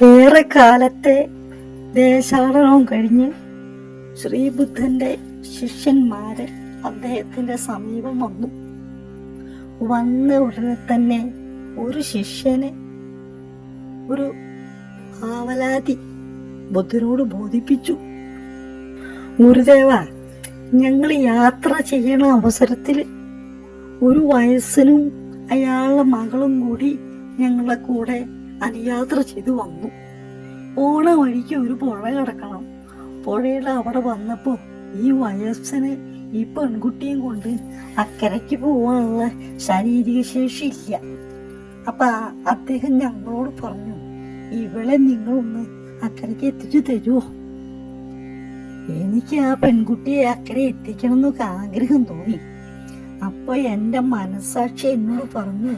ഏറെ കാലത്തെ ദേശാടനവും കഴിഞ്ഞ് ശ്രീബുദ്ധന്റെ ശിഷ്യന്മാര് അദ്ദേഹത്തിന്റെ സമീപം വന്നു. വന്ന ഉടനെ തന്നെ ഒരു ശിഷ്യനെ ഒരു ആവലാതി ബുദ്ധനോട് ബോധിപ്പിച്ചു. ഗുരുദേവ ഞങ്ങൾ യാത്ര ചെയ്യണ അവസരത്തിൽ ഒരു വയസ്സിനും അയാളുടെ മകളും കൂടി ഞങ്ങളുടെ കൂടെ അനുയാത്ര ചെയ്തു വന്നു. ഓണ വഴിക്ക് ഒരു പുഴ കിടക്കണം. പുഴയുടെ അവിടെ വന്നപ്പോൾ ഈ വയസ്സന് ഈ പെൺകുട്ടിയും കൊണ്ട് അക്കരയ്ക്ക് പോവാനുള്ള ശാരീരിക ശേഷി ഇല്ല അപ്പൊ അദ്ദേഹം ഞങ്ങളോട് പറഞ്ഞു ഇവളെ നിങ്ങളൊന്ന് അക്കരയ്ക്ക് എത്തിച്ചു തരുമോ എനിക്ക് ആ പെൺകുട്ടിയെ അക്കരെ എത്തിക്കണം എന്നൊക്കെ ആഗ്രഹം തോന്നി. അപ്പൊ എന്റെ മനസാക്ഷി എന്നോട് പറഞ്ഞു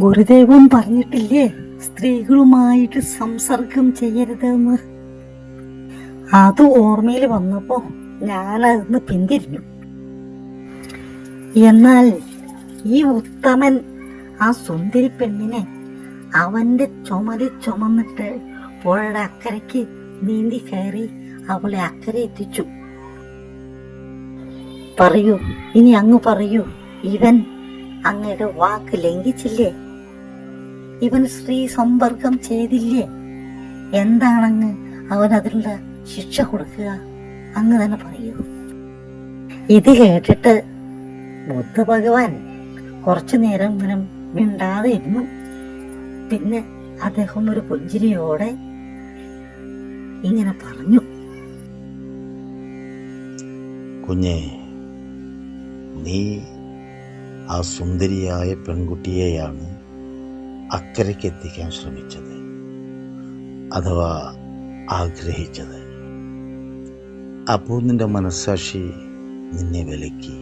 ഗുരുദേവൻ പറഞ്ഞിട്ടില്ലേ സ്ത്രീകളുമായിട്ട് സംസർഗം ചെയ്യരുതെന്ന്. അത് ഓർമ്മയിൽ വന്നപ്പോ ഞാനതിന്ന് പിന്തിരിഞ്ഞു. എന്നാൽ ഈ ഉത്തമൻ ആ സുന്ദരി പെണ്ണിനെ അവന്റെ ചുമൽ ചുമന്നിട്ട് പുഴയുടെ അക്കരയ്ക്ക് നീന്തി കയറി അവളെ അക്കരെ എത്തിച്ചു പറയൂ ഇനി അങ്ങ് പറയൂ ഇവൻ അങ്ങയുടെ വാക്ക് ലംഘിച്ചില്ലേ? ഇവൻ സ്ത്രീ സമ്പർക്കം ചെയ്തില്ലേ? എന്താണങ്ങ് അവൻ അതിനുള്ള ശിക്ഷ കൊടുക്കുക? അങ്ങ് തന്നെ പറയൂ. ഇത് കേട്ടിട്ട് ബുദ്ധ ഭഗവാൻ കുറച്ചു നേരം ഇങ്ങനെ മിണ്ടാതെ ഇരുന്നു. പിന്നെ അദ്ദേഹം ഒരു പുഞ്ചിരിയോടെ ഇങ്ങനെ പറഞ്ഞു. കുഞ്ഞെ നീ ആ സുന്ദരിയായ പെൺകുട്ടിയെയാണ് അക്കരയ്ക്ക് എത്തിക്കാൻ ശ്രമിച്ചത് അഥവാ ആഗ്രഹിച്ചത്. അപ്പോൾ നിന്റെ മനസ്സാക്ഷി നിന്നെ വിലക്കി.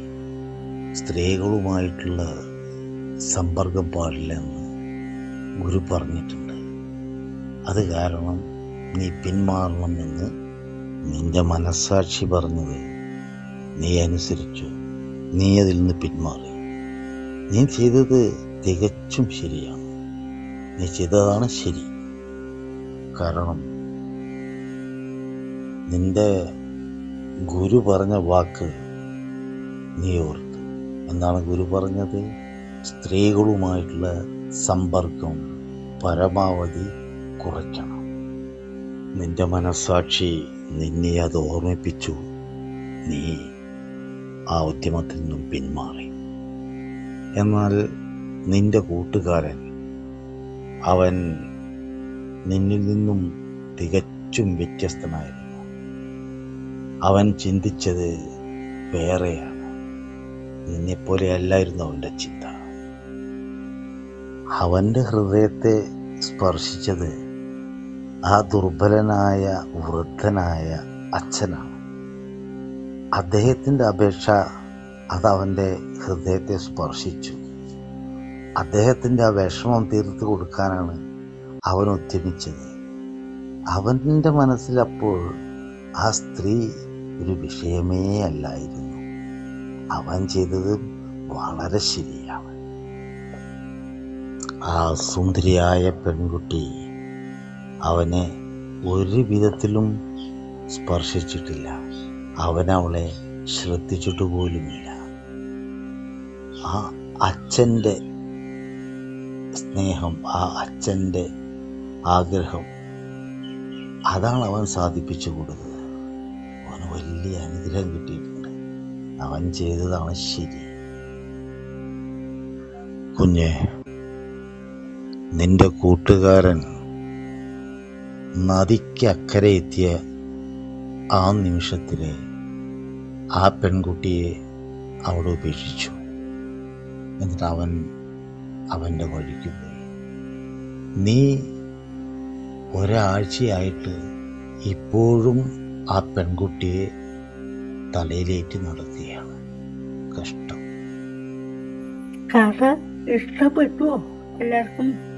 സ്ത്രീകളുമായിട്ടുള്ള സമ്പർക്കം പാടില്ലെന്ന് ഗുരു പറഞ്ഞിട്ടുണ്ട്. അത് കാരണം നീ പിന്മാറണമെന്ന് നിന്റെ മനസ്സാക്ഷി പറഞ്ഞത് നീ അനുസരിച്ചു. നീ അതിൽ നിന്ന് പിന്മാറി. നീ ചെയ്തത് തികച്ചും ശരിയാണ്. നീ ചെയ്തതാണ് ശരി. കാരണം നിന്റെ ഗുരു പറഞ്ഞ വാക്ക് നീ ഓർത്ത്. എന്താണ് ഗുരു പറഞ്ഞത്? സ്ത്രീകളുമായിട്ടുള്ള സമ്പർക്കം പരമാവധി കുറയ്ക്കണം. നിന്റെ മനസ്സാക്ഷി നിന്നെ അത് ഓർമ്മിപ്പിച്ചു. നീ ആ ഉദ്യമത്തിൽ നിന്നും പിന്മാറി. എന്നാൽ നിന്റെ കൂട്ടുകാരൻ അവൻ നിന്നിൽ നിന്നും തികച്ചും വ്യത്യസ്തനായിരുന്നു. അവൻ ചിന്തിച്ചത് വേറെയാണ്. നിന്നെപ്പോലെ അല്ലായിരുന്നു അവന്റെ ചിന്ത. അവന്റെ ഹൃദയത്തെ സ്പർശിച്ചത് ആ ദുർബലനായ വൃദ്ധനായ അച്ഛനാണ്. അദ്ദേഹത്തിന്റെ അപേക്ഷ അത് അവന്റെ ഹൃദയത്തെ സ്പർശിച്ചു. അദ്ദേഹത്തിന്റെ ആ വിഷമം തീർത്തു കൊടുക്കാനാണ് അവൻ ഉദ്യമിച്ചത്. അവന്റെ മനസ്സിലപ്പോൾ ആ സ്ത്രീ ഒരു വിഷയമേ അല്ലായിരുന്നു. അവൻ ചെയ്തത് വളരെ ശരിയാണ്. ആ സുന്ദരിയായ പെൺകുട്ടി അവനെ ഒരു വിധത്തിലും സ്പർശിച്ചിട്ടില്ല. അവനവളെ ശ്രദ്ധിച്ചിട്ടുപോലുമില്ല. ശ്രദ്ധിച്ചിട്ട് പോലുമില്ല ആ അച്ഛന്റെ സ്നേഹം ആ അച്ഛന്റെ ആഗ്രഹം അതാണ് അവൻ സാധിപ്പിച്ചു കൊടുത്തത്. അവന് വലിയ അനുഗ്രഹം കിട്ടിയിട്ടുണ്ട്. അവൻ ചെയ്തതാണ് ശരി. കുഞ്ഞെ നിന്റെ കൂട്ടുകാരൻ നദിക്ക് അക്കരെ എത്തിയ ആ നിമിഷത്തിൽ ആ പെൺകുട്ടിയെ അവിടെ ഉപേക്ഷിച്ചു. എന്നിട്ട് അവൻ അവന്റെ വഴിക്ക് പോയി. നീ ഒരാഴ്ചയായിട്ട് ഇപ്പോഴും ആ പെൺകുട്ടിയെ തലയിലേറ്റി നടത്തുകയാണ് കഷ്ടം. കഥ ഇഷ്ടപ്പെട്ടുവോ? എല്ലാവർക്കും